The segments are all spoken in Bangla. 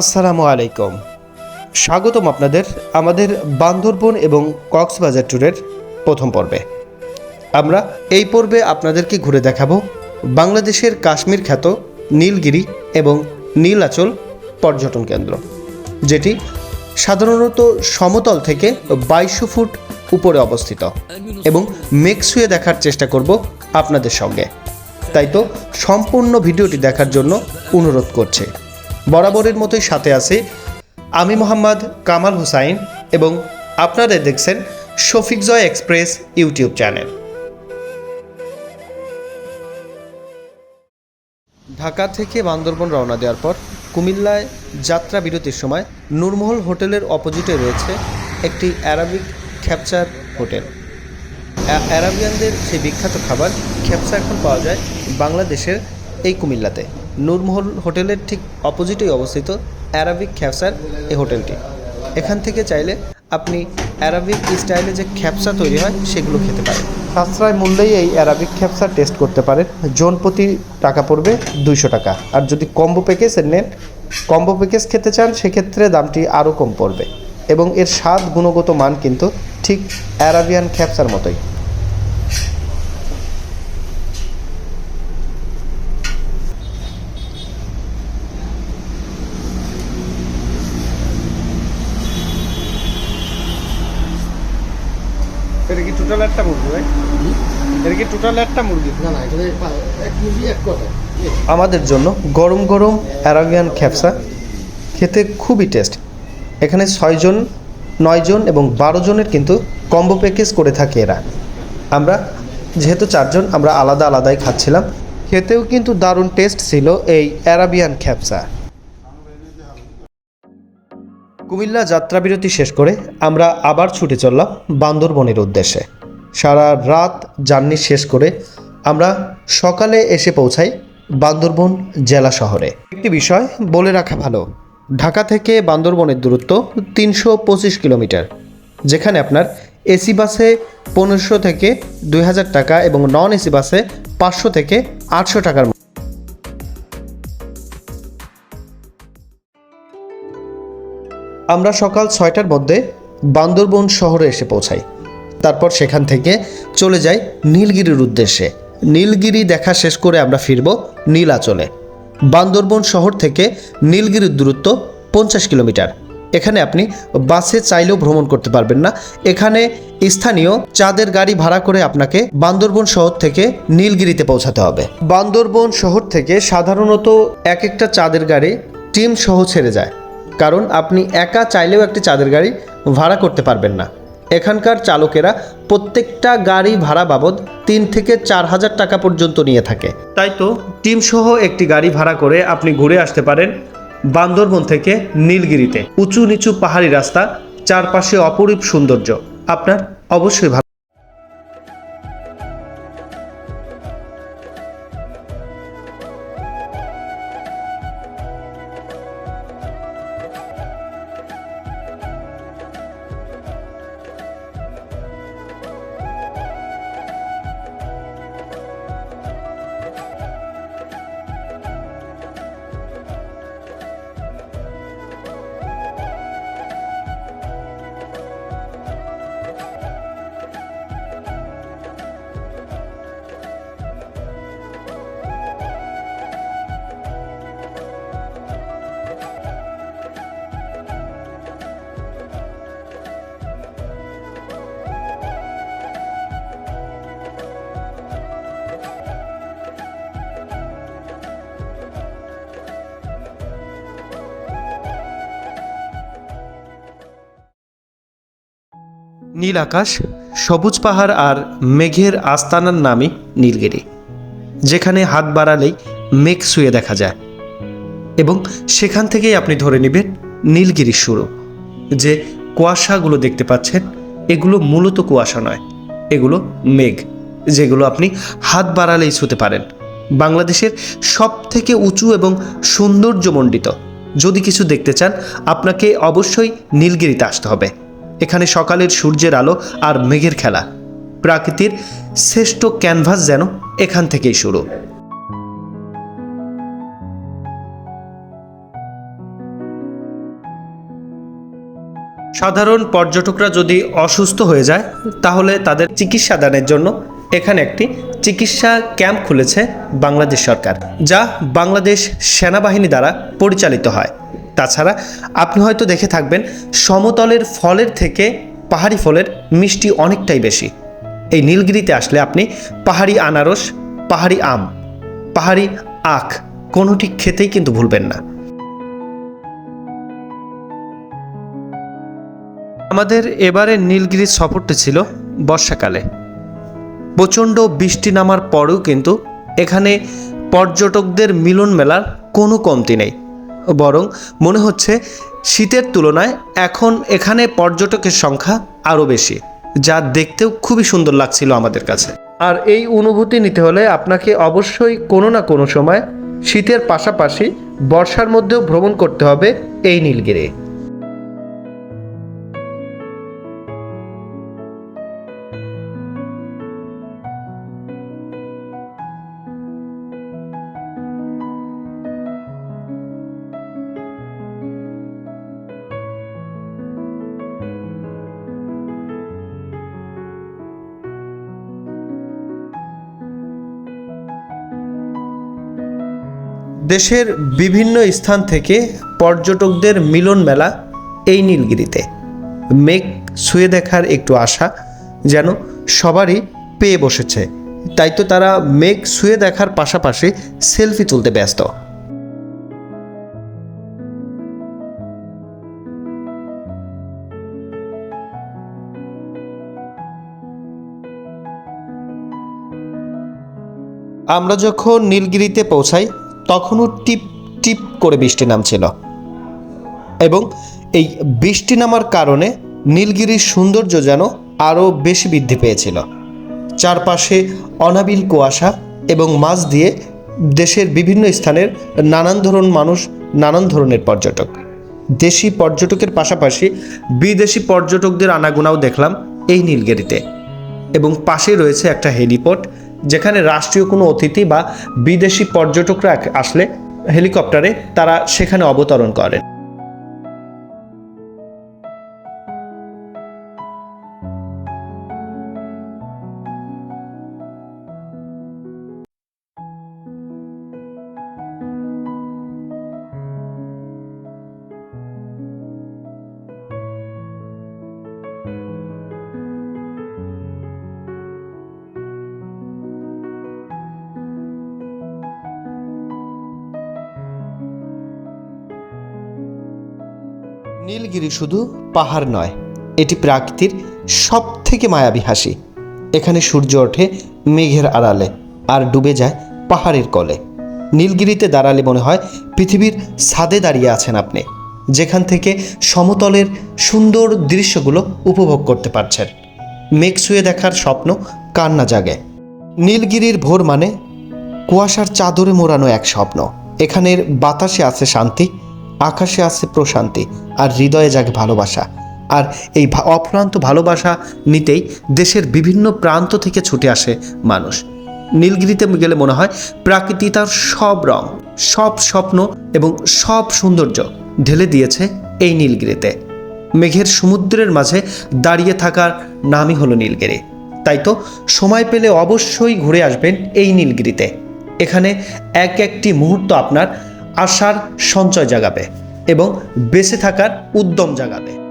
আসসালামু আলাইকুম। স্বাগতম আপনাদের আমাদের বান্দরবন এবং কক্সবাজার ট্যুরের প্রথম পর্বে। আমরা এই পর্বে আপনাদেরকে ঘুরে দেখাবো বাংলাদেশের কাশ্মীর খ্যাত নীলগিরি এবং নীলাচল পর্যটন কেন্দ্র, যেটি সাধারণত সমতল থেকে বাইশশো ফুট উপরে অবস্থিত এবং মেঘ শুয়ে দেখার চেষ্টা করব আপনাদের সঙ্গে। তাই তো সম্পূর্ণ ভিডিওটি দেখার জন্য অনুরোধ করছে। বরাবরের মতোই সাথে আছি আমি মোহাম্মদ কামাল হুসাইন এবং আপনারা দেখছেন Shafiq Joy express YouTube channel. Dhaka থেকে বান্দরবন রওনা দেওয়ার পর কুমিল্লায় যাত্রা বিরতির সময় নূরমহল হোটেলের অপোজিটে রয়েছে একটি অ্যারাবিক খ্যাপচার হোটেল। অ্যারাবিয়ানদের সেই বিখ্যাত খাবার খ্যাপচা এখন পাওয়া যায় বাংলাদেশের এই কুমিল্লাতে। নূরমহল হোটেলের ঠিক অপোজিটেই অবস্থিত অ্যারাবিক খ্যাপসার এই হোটেলটি। এখান থেকে চাইলে আপনি অ্যারাবিক স্টাইলে যে খ্যাপসা তৈরি হয়, সেগুলো খেতে পারেন। সাশ্রয় মূল্যেই এই অ্যারাবিক খ্যাপসা টেস্ট করতে পারেন। জন প্রতি টাকা পড়বে দুইশো টাকা। আর যদি কম্বো প্যাকেজ নেন, কম্বো প্যাকেজ খেতে চান, সেক্ষেত্রে দামটি আরও কম পড়বে। এবং এর স্বাদ গুণগত মান কিন্তু ঠিক অ্যারাবিয়ান খ্যাপসার মতোই। এটা কি টোটাল একটা মুরগি ভাই? এটা কি টোটাল একটা মুরগি? না না পা- এক কেজি এক কথা। আমাদের জন্য গরম গরম অ্যারাবিয়ান খ্যাপসা খেতে খুবই টেস্ট। এখানে ছয়জন নয়জন এবং বারো জনের কিন্তু কম্বো প্যাকেজ করে থাকে এরা। আমরা যেহেতু চারজন আমরা আলাদা আলাদাই খাচ্ছিলাম। খেতেও কিন্তু দারুণ টেস্ট ছিল এই অ্যারাবিয়ান খ্যাপসা কুমিল্লা যাত্রা বিরতি শেষ করে আমরা আবার ছুটে চললাম বান্দরবনের উদ্দেশ্যে। সারা রাত জার্নি শেষ করে আমরা সকালে এসে পৌঁছাই বান্দরবন জেলা শহরে। একটি বিষয় বলে রাখা ভালো, ঢাকা থেকে বান্দরবনের দূরত্ব তিনশো পঁচিশ কিলোমিটার, যেখানে আপনার এসি বাসে পনেরোশো থেকে দুই হাজার টাকা এবং নন এসি বাসে পাঁচশো থেকে আটশো টাকার আমরা সকাল ছয়টার মধ্যে বান্দরবন শহরে এসে পৌঁছাই। তারপর সেখান থেকে চলে যাই নীলগিরির উদ্দেশ্যে। নীলগিরি দেখা শেষ করে আমরা ফিরব নীলাচলে। বান্দরবন শহর থেকে নীলগিরির দূরত্ব পঞ্চাশ কিলোমিটার। এখানে আপনি বাসে চাইলেও ভ্রমণ করতে পারবেন না। এখানে স্থানীয় চাঁদের গাড়ি ভাড়া করে আপনাকে বান্দরবন শহর থেকে নীলগিরিতে পৌঁছাতে হবে। বান্দরবন শহর থেকে সাধারণত এক একটা চাঁদের গাড়ি টিম সহ ছেড়ে যায়। কারণ আপনি একা চাইলেও একটি চাঁদের গাড়ি ভাড়া করতে পারবেন না। এখানকার চালকেরা প্রত্যেকটা গাড়ি ভাড়া বাবদ তিন থেকে চার হাজার টাকা পর্যন্ত নিয়ে থাকে। তাই তো টিম সহ একটি গাড়ি ভাড়া করে আপনি ঘুরে আসতে পারেন বান্দরবন থেকে নীলগিরিতে। উঁচু নিচু পাহাড়ি রাস্তা, চারপাশে অপরূপ সৌন্দর্য। আপনার অবশ্যই নীল আকাশ, সবুজ পাহাড় আর মেঘের আস্তানার নামই নীলগিরি, যেখানে হাত বাড়ালেই মেঘ শুয়ে দেখা যায়। এবং সেখান থেকেই আপনি ধরে নেবেন নীলগিরির শুরু, যে কুয়াশাগুলো দেখতে পাচ্ছেন, এগুলো মূলত কুয়াশা নয়, এগুলো মেঘ, যেগুলো আপনি হাত বাড়ালেই ছুতে পারেন। বাংলাদেশের সব থেকে উঁচু এবং সৌন্দর্যমণ্ডিত, যদি কিছু দেখতে চান, আপনাকে অবশ্যই নীলগিরিতে আসতে হবে। এখানে সকালের সূর্যের আলো আর মেঘের খেলা। প্রাকৃতির শ্রেষ্ঠ ক্যানভাস যেন এখান থেকেই শুরু। সাধারণ পর্যটকরা যদি অসুস্থ হয়ে যায়, তাহলে তাদের চিকিৎসা দানের জন্য এখানে একটি চিকিৎসা ক্যাম্প খুলেছে বাংলাদেশ সরকার, যা বাংলাদেশ সেনাবাহিনী দ্বারা পরিচালিত হয়। তাছাড়া আপনি হয়তো দেখে থাকবেন সমতলের ফলের থেকে পাহাড়ি ফলের মিষ্টি অনেকটাই বেশি। এই নীলগিরিতে আসলে আপনি পাহাড়ি আনারস, পাহাড়ি আম, পাহাড়ি আখ কোনোটি খেতেই কিন্তু ভুলবেন না। আমাদের এবারে নীলগিরির সফরটি ছিল বর্ষাকালে। প্রচণ্ড বৃষ্টি নামার পরেও কিন্তু এখানে পর্যটকদের মিলন মেলার কোনো কমতি নেই। বরং মনে হচ্ছে শীতের তুলনায় এখন এখানে পর্যটকের সংখ্যা আরও বেশি, যা দেখতেও খুবই সুন্দর লাগছিল আমাদের কাছে। আর এই অনুভূতি নিতে হলে আপনাকে অবশ্যই কোনো না কোনো সময় শীতের পাশাপাশি বর্ষার মধ্যেও ভ্রমণ করতে হবে এই নীলগিরি। দেশের বিভিন্ন স্থান থেকে পর্যটকদের মিলন মেলা এই নীলগিরিতে। মেঘ শুয়ে দেখার একটু আশা যেন সবারই পেয়ে বসেছে। তাই তো তারা মেঘ শুয়ে দেখার পাশাপাশি সেলফি তুলতে ব্যস্ত। আমরা যখন নীলগিরিতে পৌঁছাই তখনও টিপ টিপ করে বৃষ্টি নামছিল। এবং এই বৃষ্টি নামার কারণে নীলগিরির সৌন্দর্য যেন আরও বেশি বৃদ্ধি পেয়েছিল। চারপাশে অনাবিল কুয়াশা এবং মাছ দিয়ে দেশের বিভিন্ন স্থানের নানান ধরন মানুষ, নানান ধরনের পর্যটক। দেশি পর্যটকের পাশাপাশি বিদেশি পর্যটকদের আনাগোনাও দেখলাম এই নীলগিরিতে। এবং পাশেই রয়েছে একটা হেলিপোর্ট যেখানে রাষ্ট্রীয় কোনো অতিথি বা বিদেশি পর্যটকরা আসলে হেলিকপ্টারে তারা সেখানে অবতরণ করেন। নীলগিরি শুধু পাহাড় নয়, এটি প্রাকৃতির সব থেকে মায়াবী হাসি। এখানে সূর্য ওঠে মেঘের আড়ালে আর ডুবে যায় পাহাড়ের কলে। নীলগিরিতে দাঁড়ালে মনে হয় পৃথিবীর ছাদে দাঁড়িয়ে আছেন আপনি, যেখান থেকে সমতলের সুন্দর দৃশ্যগুলো উপভোগ করতে পারছেন। মেঘ শুয়ে দেখার স্বপ্ন কান্না জাগে। নীলগিরির ভোর মানে কুয়াশার চাদরে মোড়ানো এক স্বপ্ন। এখানের বাতাসে আছে শান্তি আকাশে আছে প্রশান্তি আর হৃদয়ে জাগে ভালোবাসা। আর এই অপ্রান্ত ভালোবাসা নিতেই দেশের বিভিন্ন প্রান্ত থেকে ছুটে আসে মানুষ। নীলগিরিতে গেলে মনে হয় প্রাকৃতি তার সব রং, সব স্বপ্ন এবং সব সৌন্দর্য ঢেলে দিয়েছে এই নীলগিরিতে। মেঘের সমুদ্রের মাঝে দাঁড়িয়ে থাকার নামই হলো নীলগিরি। তাই তো সময় পেলে অবশ্যই ঘুরে আসবেন এই নীলগিরিতে। এখানে এক একটি মুহূর্ত আপনার আশার সঞ্চয় জাগাবে এবং বেঁচে থাকার উদ্যম জাগাবে।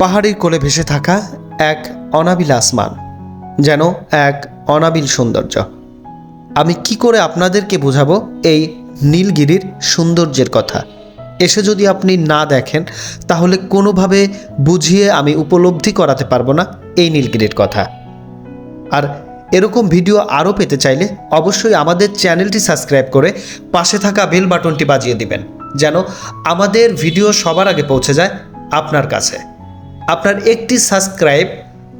পাহাড়ের কোলে ভেসে থাকা এক অনাবিল আসমান, যেন এক অনাবিল সৌন্দর্য। আমি কি করে আপনাদেরকে বোঝাবো এই নীলগিরির সৌন্দর্যের কথা? এসে যদি আপনি না দেখেন, তাহলে কোনোভাবে বুঝিয়ে আমি উপলব্ধি করাতে পারব না এই নীলগিরির কথা। আর এরকম ভিডিও আরও পেতে চাইলে অবশ্যই আমাদের চ্যানেলটি সাবস্ক্রাইব করে পাশে থাকা বেল বাটনটি বাজিয়ে দিবেন, যেন আমাদের ভিডিও সবার আগে পৌঁছে যায় আপনার কাছে। আপনার একটি সাবস্ক্রাইব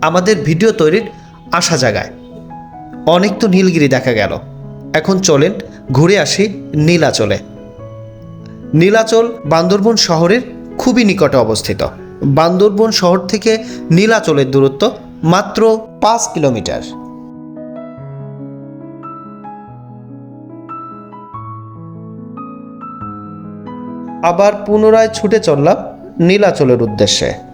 আমাদের ভিডিও তৈরির আশা জাগায়। অনেক তো নীলগিরি দেখা গেল। এখন চলেন ঘুরে আসি নীলাচলে। নীলাচল বান্দরবন শহরের খুবই নিকটে অবস্থিত। বান্দরবন শহর থেকে নীলাচলের দূরত্ব মাত্র পাঁচ কিলোমিটার। আবার পুনরায় ছুটে চললাম নীলাচলের উদ্দেশ্যে।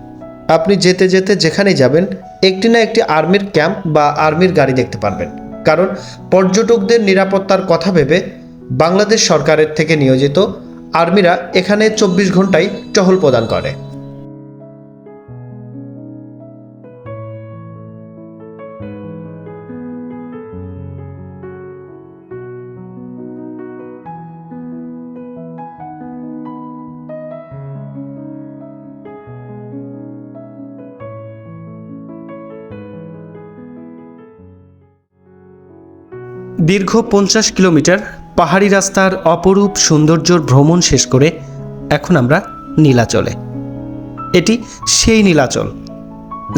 আপনি যেতে যেতে যেখানেই যাবেন, একটি না একটি আর্মির ক্যাম্প বা আর্মির গাড়ি দেখতে পারবেন। কারণ পর্যটকদের নিরাপত্তার কথা ভেবে বাংলাদেশ সরকারের থেকে নিয়োজিত আর্মিরা এখানে চব্বিশ ঘন্টায় টহল প্রদান করে। দীর্ঘ পঞ্চাশ কিলোমিটার পাহাড়ি রাস্তার অপরূপ সৌন্দর্যর ভ্রমণ শেষ করে এখন আমরা নীলাচলে। এটি সেই নীলাচল,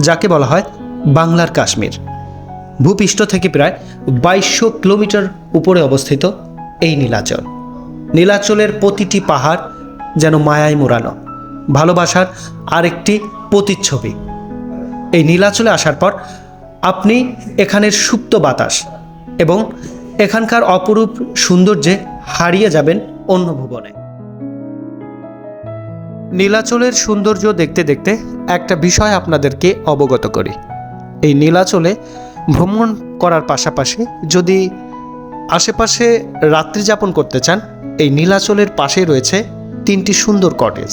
যাকে বলা হয় বাংলার কাশ্মীর। ভূপৃষ্ঠ থেকে প্রায় বাইশশো কিলোমিটার উপরে অবস্থিত এই নীলাচল। নীলাচলের প্রতিটি পাহাড় যেন মায়ায় মোড়ানো, ভালোবাসার আরেকটি প্রতিচ্ছবি। এই নীলাচলে আসার পর আপনি এখানের সুপ্ত বাতাস এবং এখানকার অপরূপ সৌন্দর্যে হারিয়ে যাবেন অন্য ভুবনে। নীলাচলের সৌন্দর্য দেখতে দেখতে একটা বিষয় আপনাদেরকে অবগত করি। এই নীলাচলে ভ্রমণ করার পাশাপাশি যদি আশেপাশে রাত্রি যাপন করতে চান, এই নীলাচলের পাশে রয়েছে তিনটি সুন্দর কটেজ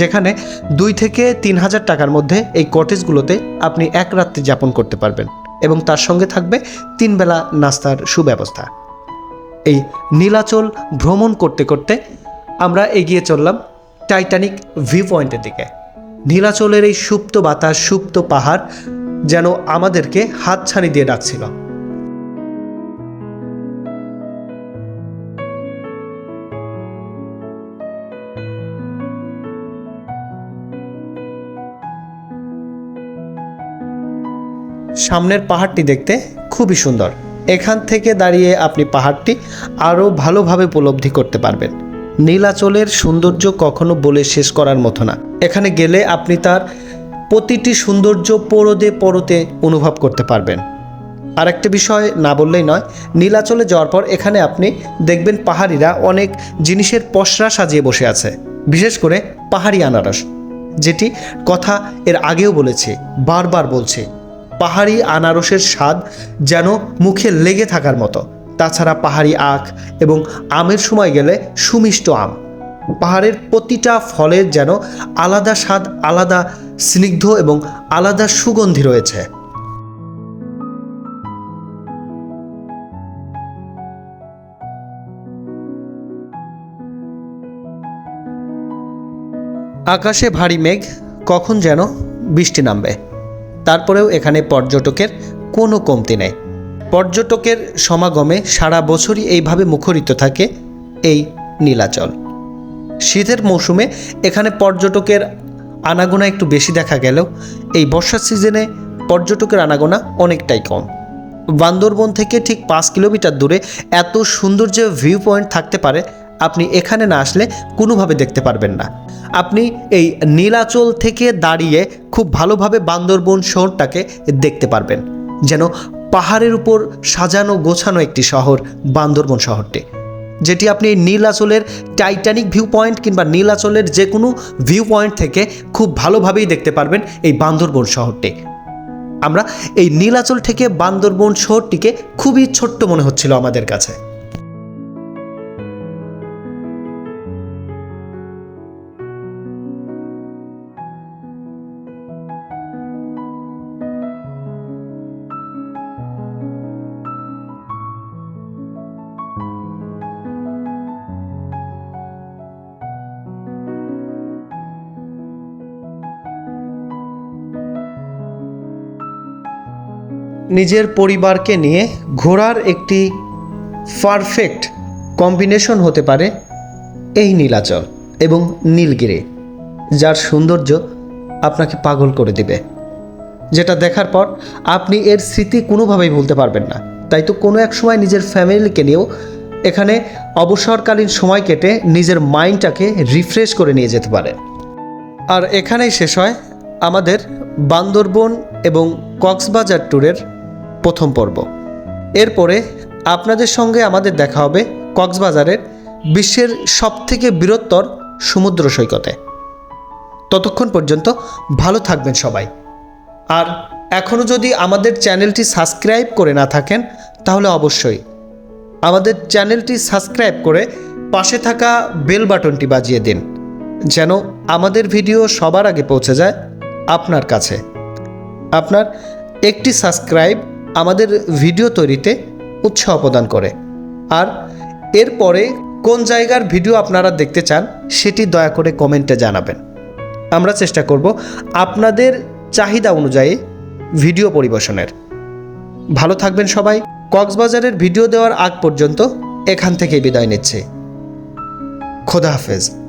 যেখানে দুই থেকে তিন হাজার টাকার মধ্যে এই কটেজগুলোতে আপনি এক রাত্রি যাপন করতে পারবেন। এবং তার সঙ্গে থাকবে তিনবেলা নাস্তার সুব্যবস্থা। এই নীলাচল ভ্রমণ করতে করতে আমরা এগিয়ে চললাম টাইটানিক ভিউ পয়েন্টের দিকে। নীলাচলের এই সুপ্ত বাতাস, সুপ্ত পাহাড় যেন আমাদেরকে হাতছানি দিয়ে ডাকছিল। সামনের পাহাড়টি দেখতে খুবই সুন্দর। এখান থেকে দাঁড়িয়ে আপনি পাহাড়টি আরও ভালোভাবে উপলব্ধি করতে পারবেন। নীলাচলের সৌন্দর্য কখনো বলে শেষ করার মতো না। এখানে গেলে আপনি তার প্রতিটি সৌন্দর্য পরদে পরতে অনুভব করতে পারবেন। আর একটা বিষয় না বললেই নয়, নীলাচলে যাওয়ার পর এখানে আপনি দেখবেন পাহাড়িরা অনেক জিনিসের পসরা সাজিয়ে বসে আছে, বিশেষ করে পাহাড়ি আনারস, যেটি কথা এর আগেও বলেছে, বারবার বলছে। পাহাড়ি আনারসের স্বাদ যেন মুখে লেগে থাকার মতো। তাছাড়া পাহাড়ি আখ এবং আমের সময় গেলে সুমিষ্ট আম। পাহাড়ের প্রতিটা ফলের যেন আলাদা স্বাদ, আলাদা স্নিগ্ধ এবং আলাদা সুগন্ধি রয়েছে। আকাশে ভারী মেঘ কখন যেন বৃষ্টি নামবে। তারপরেও এখানে পর্যটকের কোনো কমতি নেই। পর্যটকের সমাগমে সারা বছরই এইভাবে মুখরিত থাকে এই নীলাচল। শীতের মৌসুমে এখানে পর্যটকের আনাগোনা একটু বেশি দেখা গেলেও এই বর্ষার সিজনে পর্যটকের আনাগোনা অনেকটাই কম। বান্দরবন থেকে ঠিক পাঁচ কিলোমিটার দূরে এত সুন্দর যে ভিউ পয়েন্ট থাকতে পারে, আপনি এখানে না আসলে কোনোভাবে দেখতে পারবেন না। আপনি এই নীলাচল থেকে দাঁড়িয়ে খুব ভালোভাবে বান্দরবন শহরটাকে দেখতে পারবেন। যেন পাহাড়ের উপর সাজানো গোছানো একটি শহর, বান্দরবন শহরটি। যেটি আপনি নীলাচলের টাইটানিক ভিউ পয়েন্ট কিংবা নীলাচলের যে কোনো ভিউ পয়েন্ট থেকে খুব ভালোভাবেই দেখতে পারবেন এই বান্দরবন শহরটি। আমরা এই নীলাচল থেকে বান্দরবন শহরটিকে খুবই ছোট্ট মনে হচ্ছিল আমাদের কাছে। নিজের পরিবারকে নিয়ে ঘোরার একটি পারফেক্ট কম্বিনেশন হতে পারে এই নীলাচল এবং নীলগিরি, যার সৌন্দর্য আপনাকে পাগল করে দিবে। যেটা দেখার পর আপনি এর স্মৃতি কোনোভাবেই ভুলতে পারবেন না। তাই তো কোনো এক সময় নিজের ফ্যামিলিকে নিয়েও এখানে অবসরকালীন সময় কেটে নিজের মাইন্ডটাকে রিফ্রেশ করে নিয়ে যেতে পারেন। আর এখানেই শেষ হয় আমাদের বান্দরবন এবং কক্সবাজার ট্যুরের প্রথম পর্ব। এরপরে আপনাদের সঙ্গে আমাদের দেখা হবে কক্সবাজারের বিশ্বের সবথেকে বৃহত্তর সমুদ্র সৈকতে। ততক্ষণ পর্যন্ত ভালো থাকবেন সবাই। আর এখনও যদি আমাদের চ্যানেলটি সাবস্ক্রাইব করে না থাকেন, তাহলে অবশ্যই আমাদের চ্যানেলটি সাবস্ক্রাইব করে পাশে থাকা বেল বাটনটি বাজিয়ে দিন, যেন আমাদের ভিডিও সবার আগে পৌঁছে যায় আপনার কাছে। আপনার একটি সাবস্ক্রাইব আমাদের ভিডিও তৈরিতে উৎসাহ প্রদান করে। আর এরপরে কোন জায়গার ভিডিও আপনারা দেখতে চান, সেটি দয়া করে কমেন্টে জানাবেন। আমরা চেষ্টা করব আপনাদের চাহিদা অনুযায়ী ভিডিও পরিবেশনের। ভালো থাকবেন সবাই। কক্সবাজারের ভিডিও দেওয়ার আগ পর্যন্ত এখান থেকেই বিদায় নিচ্ছে। খোদা হাফেজ।